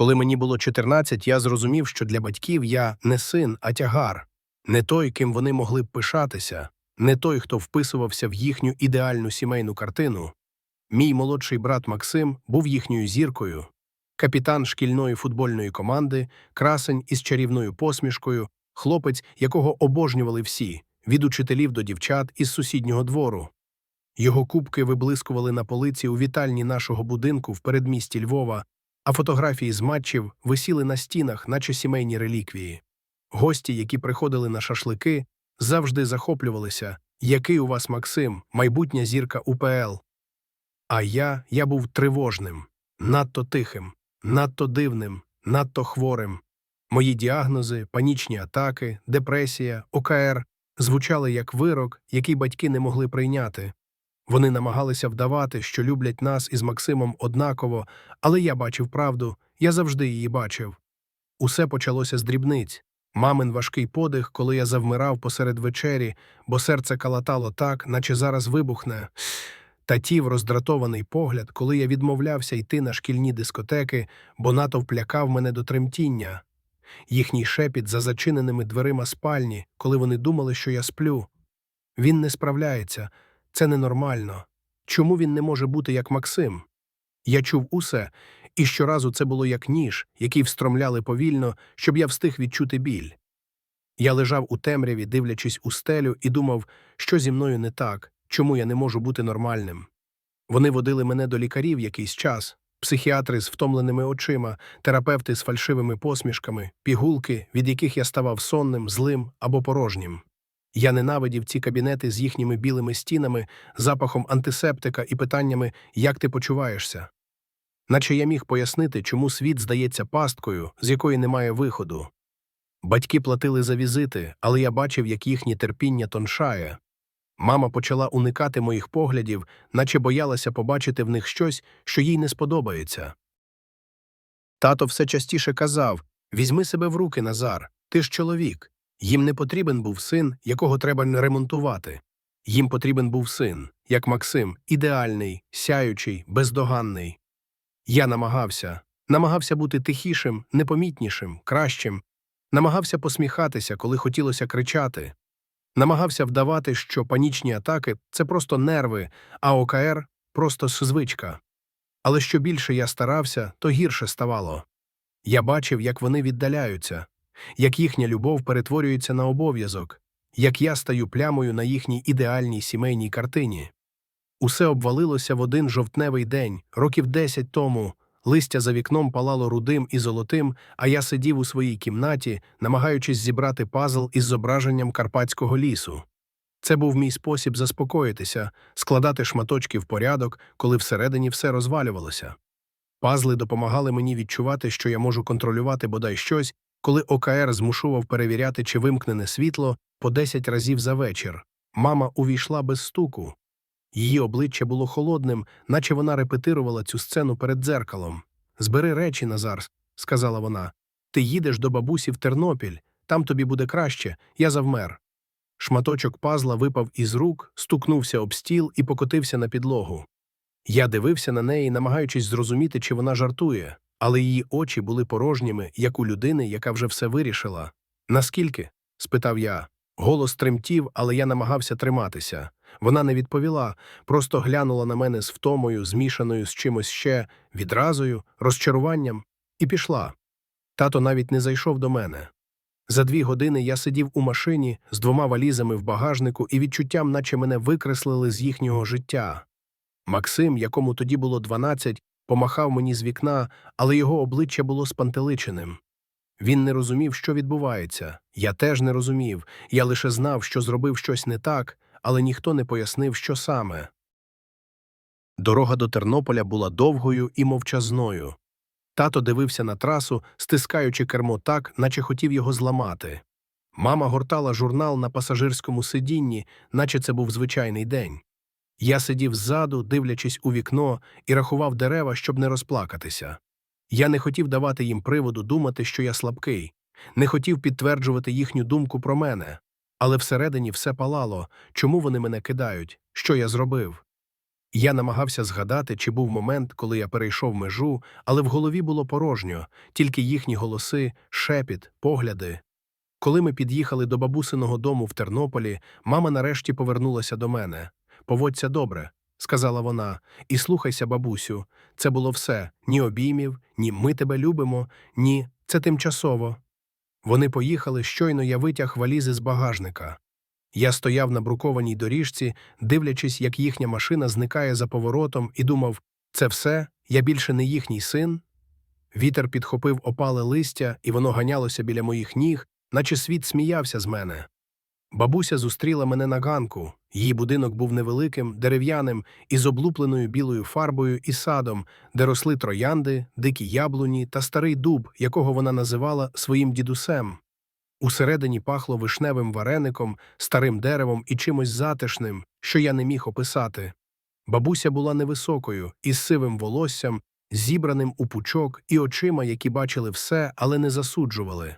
Коли мені було 14, я зрозумів, що для батьків я не син, а тягар, не той, ким вони могли б пишатися, не той, хто вписувався в їхню ідеальну сімейну картину. Мій молодший брат Максим був їхньою зіркою, капітан шкільної футбольної команди, красень із чарівною посмішкою, хлопець, якого обожнювали всі, від учителів до дівчат із сусіднього двору. Його кубки виблискували на полиці у вітальні нашого будинку в передмісті Львова, а фотографії з матчів висіли на стінах, наче сімейні реліквії. Гості, які приходили на шашлики, завжди захоплювалися, який у вас Максим, майбутня зірка УПЛ. А я, я був тривожним, надто тихим, надто дивним, надто хворим. Мої діагнози, панічні атаки, депресія, ОКР звучали як вирок, який батьки не могли прийняти. Вони намагалися вдавати, що люблять нас із Максимом однаково, але я бачив правду, я завжди її бачив. Усе почалося з дрібниць. Мамин важкий подих, коли я завмирав посеред вечері, бо серце калатало так, наче зараз вибухне. Татів роздратований погляд, коли я відмовлявся йти на шкільні дискотеки, бо натовп лякав мене до тремтіння. Їхній шепіт за зачиненими дверима спальні, коли вони думали, що я сплю. Він не справляється, це ненормально. Чому він не може бути як Максим? Я чув усе, і щоразу це було як ніж, який встромляли повільно, щоб я встиг відчути біль. Я лежав у темряві, дивлячись у стелю, і думав, що зі мною не так, чому я не можу бути нормальним. Вони водили мене до лікарів якийсь час, психіатри з втомленими очима, терапевти з фальшивими посмішками, пігулки, від яких я ставав сонним, злим або порожнім. Я ненавидів ці кабінети з їхніми білими стінами, запахом антисептика і питаннями, як ти почуваєшся. Наче я міг пояснити, чому світ здається пасткою, з якої немає виходу. Батьки платили за візити, але я бачив, як їхнє терпіння тоншає. Мама почала уникати моїх поглядів, наче боялася побачити в них щось, що їй не сподобається. Тато все частіше казав Візьми себе в руки, Назар, ти ж чоловік. Їм не потрібен був син, якого треба ремонтувати. Їм потрібен був син, як Максим, ідеальний, сяючий, бездоганний. Я намагався, намагався бути тихішим, непомітнішим, кращим, намагався посміхатися, коли хотілося кричати, намагався вдавати, що панічні атаки це просто нерви, а ОКР просто звичка. Але що більше я старався, то гірше ставало. Я бачив, як вони віддаляються, як їхня любов перетворюється на обов'язок, як я стаю плямою на їхній ідеальній сімейній картині. Усе обвалилося в один жовтневий день, років десять тому. Листя за вікном палало рудим і золотим, а я сидів у своїй кімнаті, намагаючись зібрати пазл із зображенням карпатського лісу. Це був мій спосіб заспокоїтися, складати шматочки в порядок, коли всередині все розвалювалося. Пазли допомагали мені відчувати, що я можу контролювати бодай щось, коли ОКР змушував перевіряти, чи вимкнене світло по 10 разів за вечір. Мама увійшла без стуку. Її обличчя було холодним, наче вона репетирувала цю сцену перед дзеркалом. Збери речі, Назар, сказала вона. Ти їдеш до бабусі в Тернопіль, там тобі буде краще, я завмер. Шматочок пазла випав із рук, стукнувся об стіл і покотився на підлогу. Я дивився на неї, намагаючись зрозуміти, чи вона жартує, але її очі були порожніми, як у людини, яка вже все вирішила. Наскільки? спитав я. Голос тремтів, але я намагався триматися. Вона не відповіла, просто глянула на мене з втомою, змішаною з чимось ще, відразою, розчаруванням, і пішла. Тато навіть не зайшов до мене. За дві години я сидів у машині з двома валізами в багажнику і відчуттям, наче мене викреслили з їхнього життя. Максим, якому тоді було 12, помахав мені з вікна, але його обличчя було спантеличеним. Він не розумів, що відбувається. Я теж не розумів, я лише знав, що зробив щось не так, але ніхто не пояснив, що саме. Дорога до Тернополя була довгою і мовчазною. Тато дивився на трасу, стискаючи кермо так, наче хотів його зламати. Мама гортала журнал на пасажирському сидінні, наче це був звичайний день. Я сидів ззаду, дивлячись у вікно, і рахував дерева, щоб не розплакатися. Я не хотів давати їм приводу думати, що я слабкий, не хотів підтверджувати їхню думку про мене. Але всередині все палало, чому вони мене кидають, що я зробив. Я намагався згадати, чи був момент, коли я перейшов межу, але в голові було порожньо, тільки їхні голоси, шепіт, погляди. Коли ми під'їхали до бабусиного дому в Тернополі, мама нарешті повернулася до мене. Поводься добре, сказала вона, і слухайся, бабусю. Це було все ні обіймів, ні ми тебе любимо, ні це тимчасово. Вони поїхали, щойно я витяг валізи з багажника. Я стояв на брукованій доріжці, дивлячись, як їхня машина зникає за поворотом, і думав це все, я більше не їхній син. Вітер підхопив опале листя, і воно ганялося біля моїх ніг, наче світ сміявся з мене. Бабуся зустріла мене на ганку. Її будинок був невеликим, дерев'яним, із облупленою білою фарбою і садом, де росли троянди, дикі яблуні та старий дуб, якого вона називала своїм дідусем. Усередині пахло вишневим вареником, старим деревом і чимось затишним, що я не міг описати. Бабуся була невисокою, із сивим волоссям, зібраним у пучок і очима, які бачили все, але не засуджували.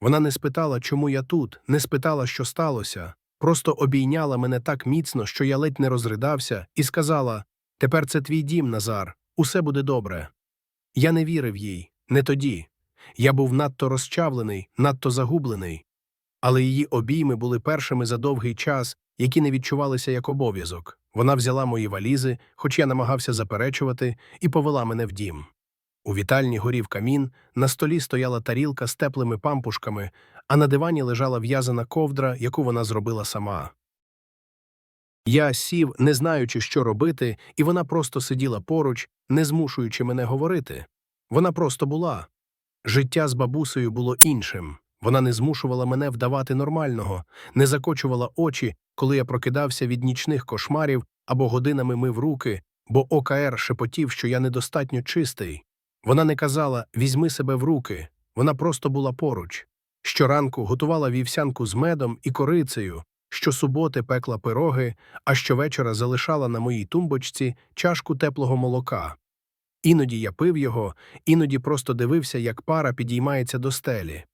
Вона не спитала, чому я тут, не спитала, що сталося, просто обійняла мене так міцно, що я ледь не розридався, і сказала Тепер це твій дім, Назар, усе буде добре. Я не вірив їй, не тоді. Я був надто розчавлений, надто загублений. Але її обійми були першими за довгий час, які не відчувалися як обов'язок. Вона взяла мої валізи, хоч я намагався заперечувати, і повела мене в дім. У вітальні горів камін, на столі стояла тарілка з теплими пампушками, а на дивані лежала в'язана ковдра, яку вона зробила сама. Я сів, не знаючи, що робити, і вона просто сиділа поруч, не змушуючи мене говорити. Вона просто була. Життя з бабусею було іншим. Вона не змушувала мене вдавати нормального, не закочувала очі, коли я прокидався від нічних кошмарів або годинами мив руки, бо ОКР шепотів, що я недостатньо чистий. Вона не казала візьми себе в руки, вона просто була поруч. Щоранку готувала вівсянку з медом і корицею, щосуботи пекла пироги, а щовечора залишала на моїй тумбочці чашку теплого молока. Іноді я пив його, іноді просто дивився, як пара підіймається до стелі.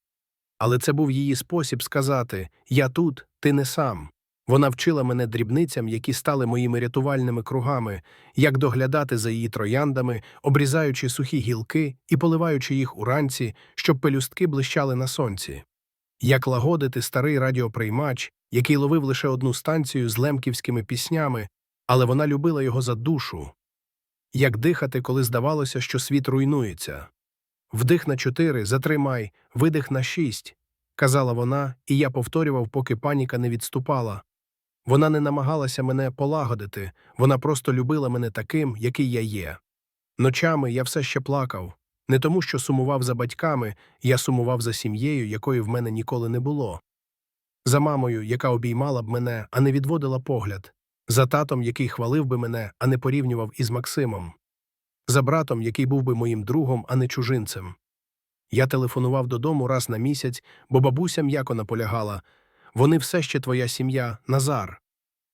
Але це був її спосіб сказати Я тут, ти не сам. Вона вчила мене дрібницям, які стали моїми рятувальними кругами, як доглядати за її трояндами, обрізаючи сухі гілки і поливаючи їх уранці, щоб пелюстки блищали на сонці, як лагодити старий радіоприймач, який ловив лише одну станцію з лемківськими піснями, але вона любила його за душу, як дихати, коли здавалося, що світ руйнується. Вдих на чотири, затримай, видих на шість, казала вона, і я повторював, поки паніка не відступала. Вона не намагалася мене полагодити, вона просто любила мене таким, який я є. Ночами я все ще плакав. Не тому, що сумував за батьками, я сумував за сім'єю, якої в мене ніколи не було. За мамою, яка обіймала б мене, а не відводила погляд, за татом, який хвалив би мене, а не порівнював із Максимом, за братом, який був би моїм другом, а не чужинцем. Я телефонував додому раз на місяць, бо бабуся м'яко наполягала вони все ще твоя сім'я, Назар.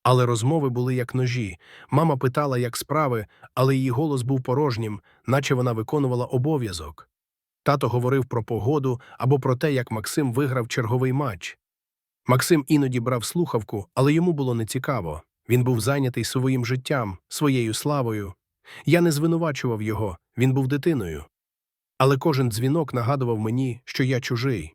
Але розмови були як ножі. Мама питала, як справи, але її голос був порожнім, наче вона виконувала обов'язок. Тато говорив про погоду або про те, як Максим виграв черговий матч. Максим іноді брав слухавку, але йому було нецікаво. Він був зайнятий своїм життям, своєю славою. Я не звинувачував його, він був дитиною. Але кожен дзвінок нагадував мені, що я чужий.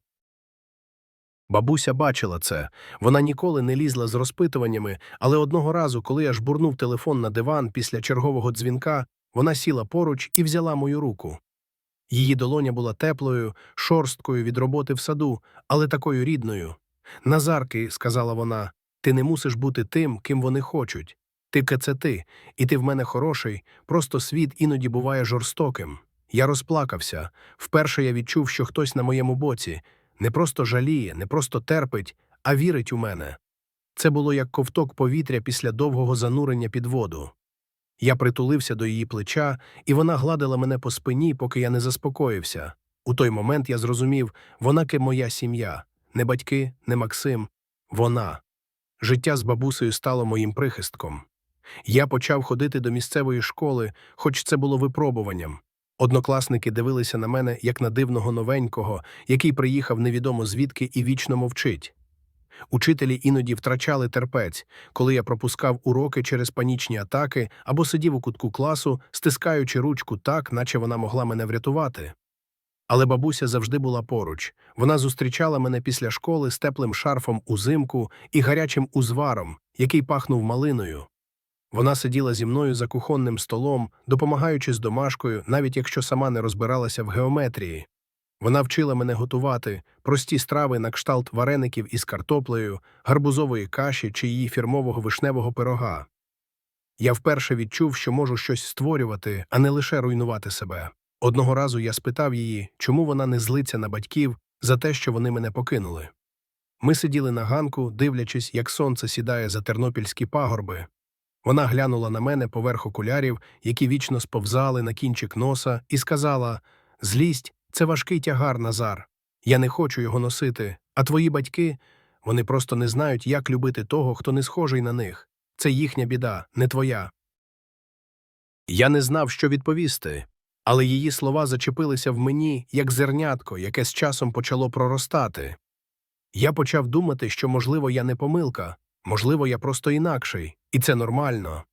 Бабуся бачила це. Вона ніколи не лізла з розпитуваннями, але одного разу, коли я жбурнув телефон на диван після чергового дзвінка, вона сіла поруч і взяла мою руку. Її долоня була теплою, шорсткою від роботи в саду, але такою рідною. Назарки, сказала вона, ти не мусиш бути тим, ким вони хочуть. Ти це ти, і ти в мене хороший, просто світ іноді буває жорстоким. Я розплакався. Вперше я відчув, що хтось на моєму боці не просто жаліє, не просто терпить, а вірить у мене. Це було як ковток повітря після довгого занурення під воду. Я притулився до її плеча, і вона гладила мене по спині, поки я не заспокоївся. У той момент я зрозумів, вона ки моя сім'я, не батьки, не Максим, вона. Життя з бабусею стало моїм прихистком. Я почав ходити до місцевої школи, хоч це було випробуванням. Однокласники дивилися на мене як на дивного новенького, який приїхав невідомо звідки і вічно мовчить. Учителі іноді втрачали терпець, коли я пропускав уроки через панічні атаки або сидів у кутку класу, стискаючи ручку так, наче вона могла мене врятувати. Але бабуся завжди була поруч. Вона зустрічала мене після школи з теплим шарфом узимку і гарячим узваром, який пахнув малиною. Вона сиділа зі мною за кухонним столом, допомагаючи з домашкою, навіть якщо сама не розбиралася в геометрії. Вона вчила мене готувати прості страви на кшталт вареників із картоплею, гарбузової каші чи її фірмового вишневого пирога. Я вперше відчув, що можу щось створювати, а не лише руйнувати себе. Одного разу я спитав її, чому вона не злиться на батьків за те, що вони мене покинули. Ми сиділи на ганку, дивлячись, як сонце сідає за тернопільські пагорби. Вона глянула на мене поверх окулярів, які вічно сповзали на кінчик носа, і сказала Злість це важкий тягар, Назар. Я не хочу його носити, а твої батьки вони просто не знають, як любити того, хто не схожий на них. Це їхня біда, не твоя. Я не знав, що відповісти, але її слова зачепилися в мені, як зернятко, яке з часом почало проростати. Я почав думати, що, можливо, я не помилка, можливо, я просто інакший, і це нормально.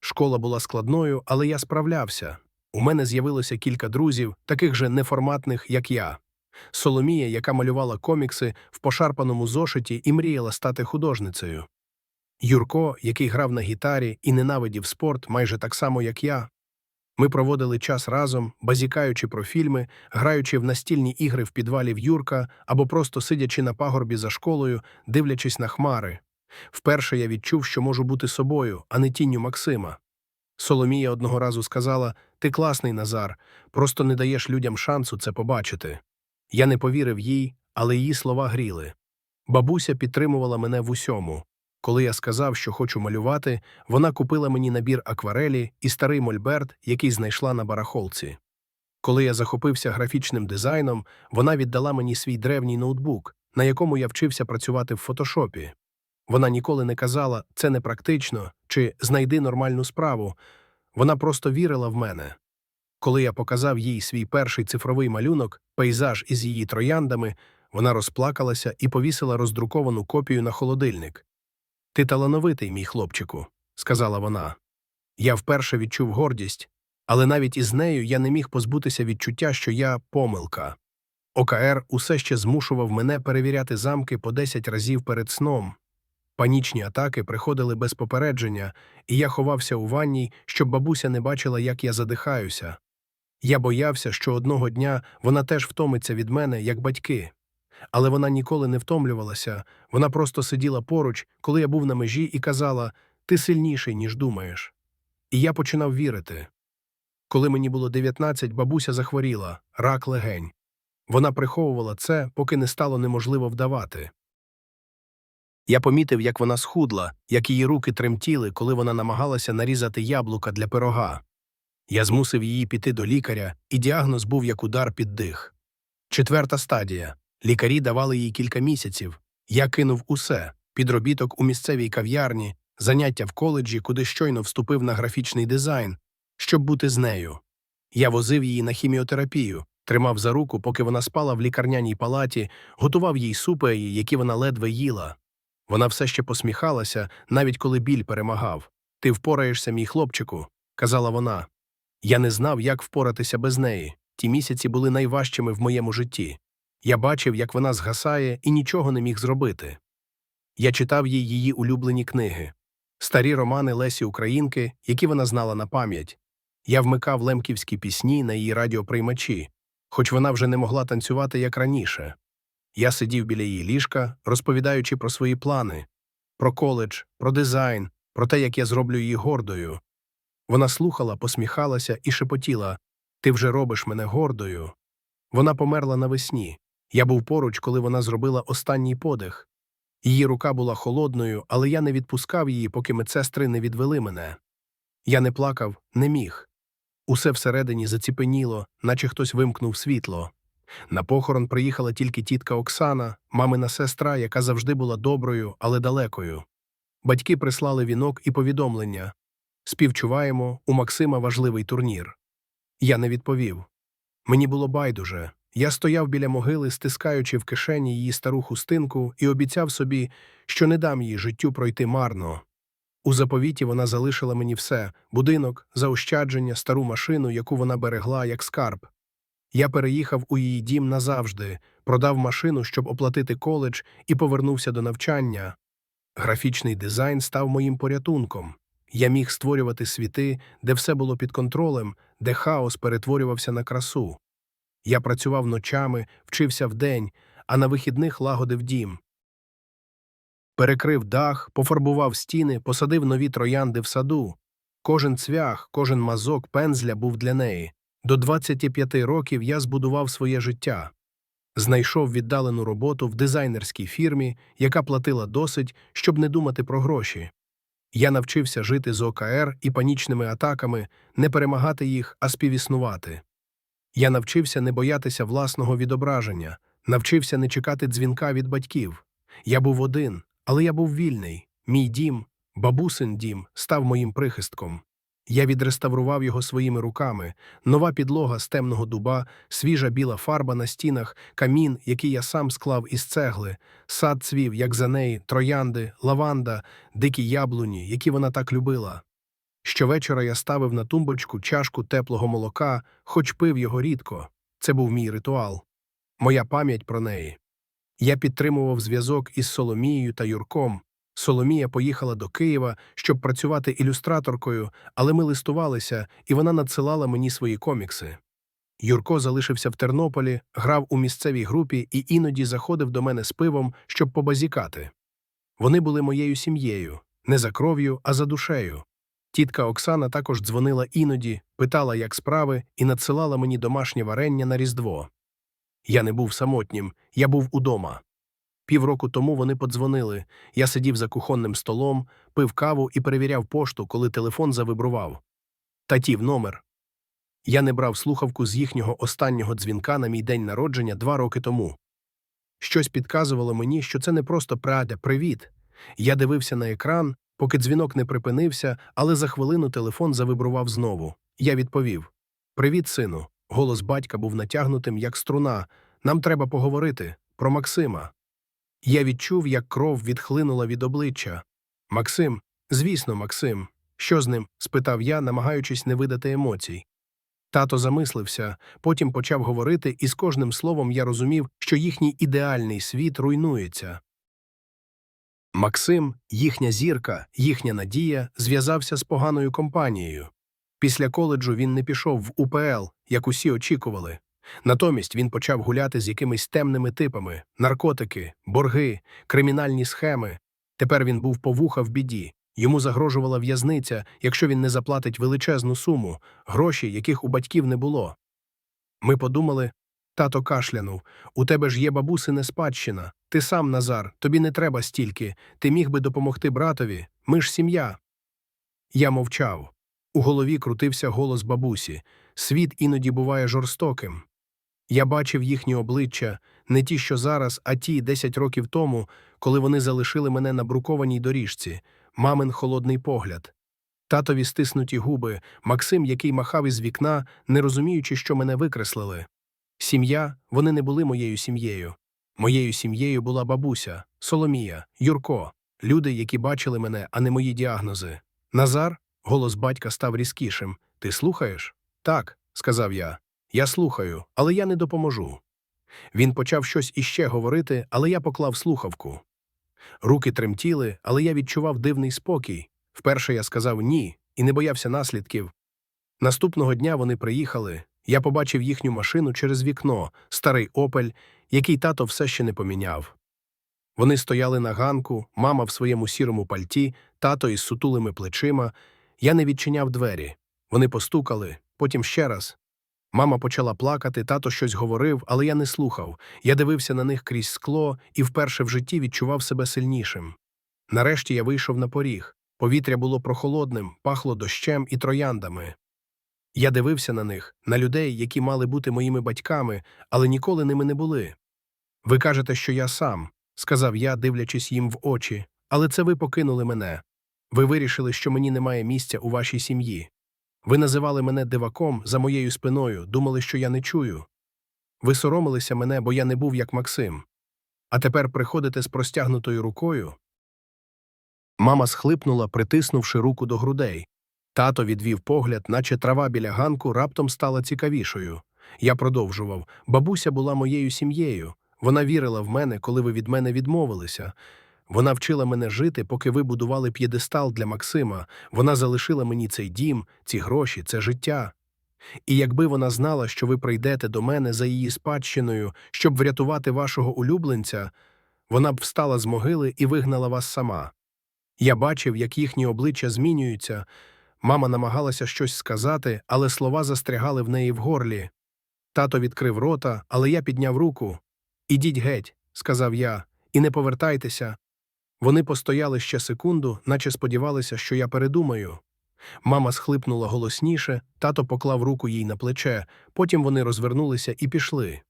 Школа була складною, але я справлявся. У мене з'явилося кілька друзів, таких же неформатних, як я. Соломія, яка малювала комікси в пошарпаному зошиті і мріяла стати художницею. Юрко, який грав на гітарі і ненавидів спорт майже так само, як я. Ми проводили час разом, базікаючи про фільми, граючи в настільні ігри в підвалі в Юрка або просто сидячи на пагорбі за школою, дивлячись на хмари. Вперше я відчув, що можу бути собою, а не тінню Максима. Соломія одного разу сказала Ти класний Назар, просто не даєш людям шансу це побачити. Я не повірив їй, але її слова гріли. Бабуся підтримувала мене в усьому. Коли я сказав, що хочу малювати, вона купила мені набір акварелі і старий мольберт, який знайшла на барахолці. Коли я захопився графічним дизайном, вона віддала мені свій древній ноутбук, на якому я вчився працювати в фотошопі. Вона ніколи не казала це непрактично чи знайди нормальну справу. Вона просто вірила в мене. Коли я показав їй свій перший цифровий малюнок, пейзаж із її трояндами, вона розплакалася і повісила роздруковану копію на холодильник. Ти талановитий, мій хлопчику, сказала вона. Я вперше відчув гордість, але навіть із нею я не міг позбутися відчуття, що я помилка. ОКР усе ще змушував мене перевіряти замки по 10 разів перед сном. Панічні атаки приходили без попередження, і я ховався у ванній, щоб бабуся не бачила, як я задихаюся. Я боявся, що одного дня вона теж втомиться від мене, як батьки. Але вона ніколи не втомлювалася, вона просто сиділа поруч, коли я був на межі, і казала Ти сильніший, ніж думаєш. І я починав вірити. Коли мені було 19, бабуся захворіла, рак легень. Вона приховувала це, поки не стало неможливо вдавати. Я помітив, як вона схудла, як її руки тремтіли, коли вона намагалася нарізати яблука для пирога. Я змусив її піти до лікаря, і діагноз був як удар під дих. Четверта стадія. Лікарі давали їй кілька місяців. Я кинув усе підробіток у місцевій кав'ярні, заняття в коледжі, куди щойно вступив на графічний дизайн, щоб бути з нею. Я возив її на хіміотерапію, тримав за руку, поки вона спала в лікарняній палаті, готував їй супи, які вона ледве їла. Вона все ще посміхалася, навіть коли біль перемагав. Ти впораєшся, мій хлопчику, казала вона. Я не знав, як впоратися без неї. Ті місяці були найважчими в моєму житті. Я бачив, як вона згасає, і нічого не міг зробити. Я читав їй її улюблені книги, старі романи Лесі Українки, які вона знала на пам'ять. Я вмикав лемківські пісні на її радіоприймачі, хоч вона вже не могла танцювати як раніше. Я сидів біля її ліжка, розповідаючи про свої плани, про коледж, про дизайн, про те, як я зроблю її гордою. Вона слухала, посміхалася і шепотіла Ти вже робиш мене гордою. Вона померла навесні. Я був поруч, коли вона зробила останній подих. Її рука була холодною, але я не відпускав її, поки медсестри не відвели мене. Я не плакав, не міг. Усе всередині заціпеніло, наче хтось вимкнув світло. На похорон приїхала тільки тітка Оксана, мамина сестра, яка завжди була доброю, але далекою. Батьки прислали вінок і повідомлення співчуваємо, у Максима важливий турнір. Я не відповів. Мені було байдуже. Я стояв біля могили, стискаючи в кишені її стару хустинку, і обіцяв собі, що не дам їй життю пройти марно. У заповіті вона залишила мені все будинок, заощадження, стару машину, яку вона берегла як скарб. Я переїхав у її дім назавжди, продав машину, щоб оплатити коледж, і повернувся до навчання. Графічний дизайн став моїм порятунком. Я міг створювати світи, де все було під контролем, де хаос перетворювався на красу. Я працював ночами, вчився вдень, а на вихідних лагодив дім. Перекрив дах, пофарбував стіни, посадив нові троянди в саду. Кожен цвях, кожен мазок пензля був для неї. До 25 років я збудував своє життя. Знайшов віддалену роботу в дизайнерській фірмі, яка платила досить, щоб не думати про гроші. Я навчився жити з ОКР і панічними атаками, не перемагати їх, а співіснувати. Я навчився не боятися власного відображення, навчився не чекати дзвінка від батьків. Я був один, але я був вільний. Мій дім, бабусин дім, став моїм прихистком. Я відреставрував його своїми руками, нова підлога з темного дуба, свіжа біла фарба на стінах, камін, який я сам склав із цегли, сад цвів, як за неї, троянди, лаванда, дикі яблуні, які вона так любила. Щовечора я ставив на тумбочку чашку теплого молока, хоч пив його рідко. Це був мій ритуал. Моя пам'ять про неї. Я підтримував зв'язок із Соломією та Юрком. Соломія поїхала до Києва, щоб працювати ілюстраторкою, але ми листувалися, і вона надсилала мені свої комікси. Юрко залишився в Тернополі, грав у місцевій групі і іноді заходив до мене з пивом, щоб побазікати. Вони були моєю сім'єю, не за кров'ю, а за душею. Тітка Оксана також дзвонила іноді, питала, як справи, і надсилала мені домашнє варення на Різдво. Я не був самотнім, я був удома. Півроку тому вони подзвонили. Я сидів за кухонним столом, пив каву і перевіряв пошту, коли телефон завибрував. Татів номер. Я не брав слухавку з їхнього останнього дзвінка на мій день народження два роки тому. Щось підказувало мені, що це не просто «Прадя, привіт. Я дивився на екран, поки дзвінок не припинився, але за хвилину телефон завибрував знову. Я відповів: Привіт, сину. Голос батька був натягнутим, як струна. Нам треба поговорити про Максима. Я відчув, як кров відхлинула від обличчя. Максим, звісно, Максим. Що з ним? спитав я, намагаючись не видати емоцій. Тато замислився, потім почав говорити, і з кожним словом я розумів, що їхній ідеальний світ руйнується. Максим, їхня зірка, їхня надія, зв'язався з поганою компанією. Після коледжу він не пішов в УПЛ, як усі очікували. Натомість він почав гуляти з якимись темними типами наркотики, борги, кримінальні схеми. Тепер він був по вуха в біді. Йому загрожувала в'язниця, якщо він не заплатить величезну суму, гроші, яких у батьків не було. Ми подумали тато кашлянув у тебе ж є бабусине спадщина. Ти сам, Назар, тобі не треба стільки, ти міг би допомогти братові. Ми ж сім'я. Я мовчав. У голові крутився голос бабусі. Світ іноді буває жорстоким. Я бачив їхні обличчя, не ті, що зараз, а ті десять років тому, коли вони залишили мене на брукованій доріжці, мамин холодний погляд. Татові стиснуті губи, Максим, який махав із вікна, не розуміючи, що мене викреслили. Сім'я, вони не були моєю сім'єю. Моєю сім'єю була бабуся, Соломія, Юрко, люди, які бачили мене, а не мої діагнози. Назар, голос батька став різкішим. Ти слухаєш? Так, сказав я. Я слухаю, але я не допоможу. Він почав щось іще говорити, але я поклав слухавку. Руки тремтіли, але я відчував дивний спокій. Вперше я сказав ні і не боявся наслідків. Наступного дня вони приїхали. Я побачив їхню машину через вікно, старий опель, який тато все ще не поміняв. Вони стояли на ганку, мама в своєму сірому пальті, тато із сутулими плечима. Я не відчиняв двері. Вони постукали, потім ще раз. Мама почала плакати, тато щось говорив, але я не слухав. Я дивився на них крізь скло і вперше в житті відчував себе сильнішим. Нарешті я вийшов на поріг. Повітря було прохолодним, пахло дощем і трояндами. Я дивився на них, на людей, які мали бути моїми батьками, але ніколи ними не були. Ви кажете, що я сам, сказав я, дивлячись їм в очі, але це ви покинули мене. Ви вирішили, що мені немає місця у вашій сім'ї. Ви називали мене диваком за моєю спиною, думали, що я не чую. Ви соромилися мене, бо я не був як Максим. А тепер приходите з простягнутою рукою. Мама схлипнула, притиснувши руку до грудей. Тато відвів погляд, наче трава біля ганку раптом стала цікавішою. Я продовжував бабуся була моєю сім'єю. Вона вірила в мене, коли ви від мене відмовилися. Вона вчила мене жити, поки ви будували п'єдестал для Максима. Вона залишила мені цей дім, ці гроші, це життя. І якби вона знала, що ви прийдете до мене за її спадщиною, щоб врятувати вашого улюбленця, вона б встала з могили і вигнала вас сама. Я бачив, як їхні обличчя змінюються. Мама намагалася щось сказати, але слова застрягали в неї в горлі. Тато відкрив рота, але я підняв руку. Ідіть геть, сказав я, і не повертайтеся. Вони постояли ще секунду, наче сподівалися, що я передумаю. Мама схлипнула голосніше, тато поклав руку їй на плече, потім вони розвернулися і пішли.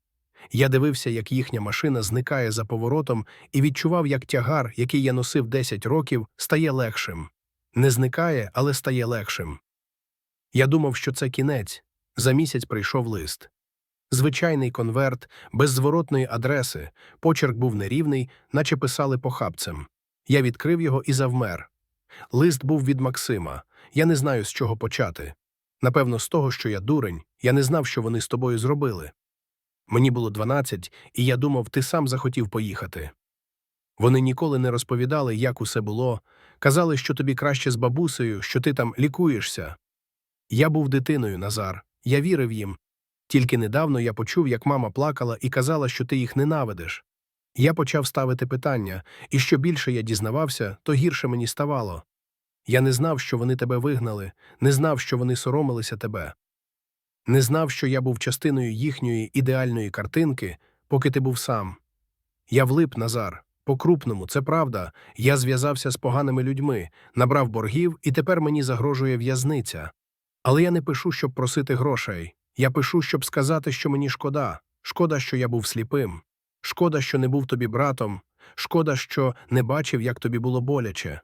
Я дивився, як їхня машина зникає за поворотом, і відчував, як тягар, який я носив 10 років, стає легшим. Не зникає, але стає легшим. Я думав, що це кінець. За місяць прийшов лист. Звичайний конверт, без зворотної адреси, почерк був нерівний, наче писали похабцем. Я відкрив його і завмер. Лист був від Максима. Я не знаю, з чого почати. Напевно, з того, що я дурень, я не знав, що вони з тобою зробили. Мені було 12, і я думав, ти сам захотів поїхати. Вони ніколи не розповідали, як усе було, казали, що тобі краще з бабусею, що ти там лікуєшся. Я був дитиною, Назар, я вірив їм. Тільки недавно я почув, як мама плакала і казала, що ти їх ненавидиш. Я почав ставити питання, і що більше я дізнавався, то гірше мені ставало. Я не знав, що вони тебе вигнали, не знав, що вони соромилися тебе. Не знав, що я був частиною їхньої ідеальної картинки, поки ти був сам. Я влип, Назар. По-крупному, це правда. Я зв'язався з поганими людьми, набрав боргів, і тепер мені загрожує в'язниця. Але я не пишу, щоб просити грошей. Я пишу, щоб сказати, що мені шкода. Шкода, що я був сліпим. Шкода, що не був тобі братом. Шкода, що не бачив, як тобі було боляче.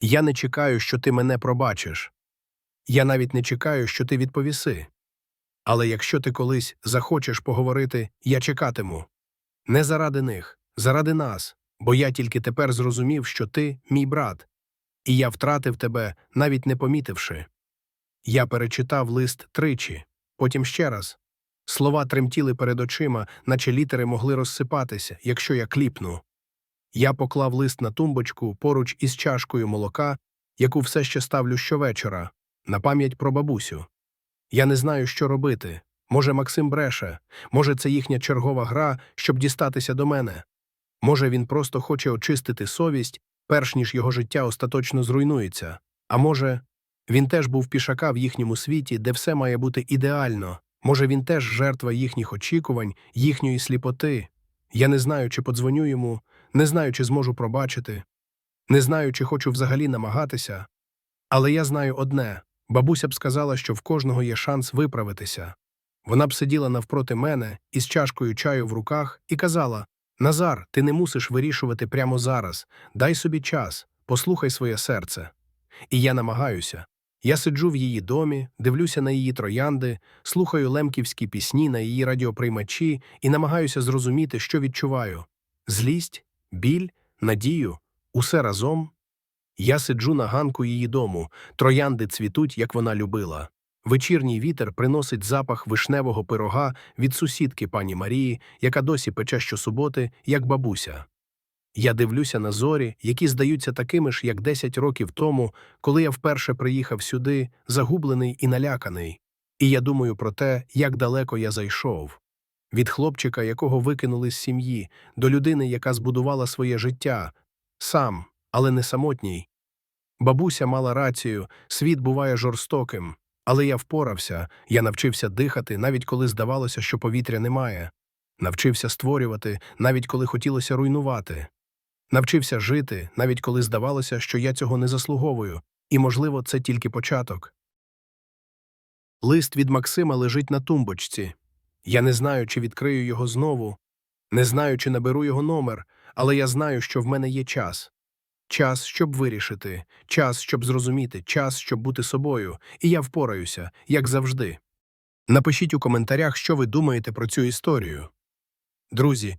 Я не чекаю, що ти мене пробачиш. Я навіть не чекаю, що ти відповіси. Але якщо ти колись захочеш поговорити, я чекатиму. Не заради них, заради нас, бо я тільки тепер зрозумів, що ти мій брат, і я втратив тебе, навіть не помітивши. Я перечитав лист тричі, потім ще раз. Слова тремтіли перед очима, наче літери могли розсипатися, якщо я кліпну. Я поклав лист на тумбочку поруч із чашкою молока, яку все ще ставлю щовечора, на пам'ять про бабусю. Я не знаю, що робити. Може, Максим бреше, може, це їхня чергова гра, щоб дістатися до мене. Може, він просто хоче очистити совість, перш ніж його життя остаточно зруйнується. А може, він теж був пішака в їхньому світі, де все має бути ідеально. Може, він теж жертва їхніх очікувань, їхньої сліпоти. Я не знаю, чи подзвоню йому, не знаю, чи зможу пробачити, не знаю, чи хочу взагалі намагатися. Але я знаю одне бабуся б сказала, що в кожного є шанс виправитися. Вона б сиділа навпроти мене із чашкою чаю в руках і казала Назар, ти не мусиш вирішувати прямо зараз, дай собі час, послухай своє серце. І я намагаюся. Я сиджу в її домі, дивлюся на її троянди, слухаю лемківські пісні на її радіоприймачі і намагаюся зрозуміти, що відчуваю злість, біль, надію, усе разом. Я сиджу на ганку її дому, троянди цвітуть, як вона любила. Вечірній вітер приносить запах вишневого пирога від сусідки пані Марії, яка досі пече щосуботи, як бабуся. Я дивлюся на зорі, які здаються такими ж, як 10 років тому, коли я вперше приїхав сюди, загублений і наляканий. І я думаю про те, як далеко я зайшов. Від хлопчика, якого викинули з сім'ї, до людини, яка збудувала своє життя, сам, але не самотній. Бабуся мала рацію, світ буває жорстоким, але я впорався, я навчився дихати, навіть коли здавалося, що повітря немає, навчився створювати, навіть коли хотілося руйнувати. Навчився жити, навіть коли здавалося, що я цього не заслуговую, і, можливо, це тільки початок. Лист від Максима лежить на тумбочці. Я не знаю, чи відкрию його знову, не знаю, чи наберу його номер, але я знаю, що в мене є час. Час, щоб вирішити, час, щоб зрозуміти, час, щоб бути собою, і я впораюся, як завжди. Напишіть у коментарях, що ви думаєте про цю історію. Друзі,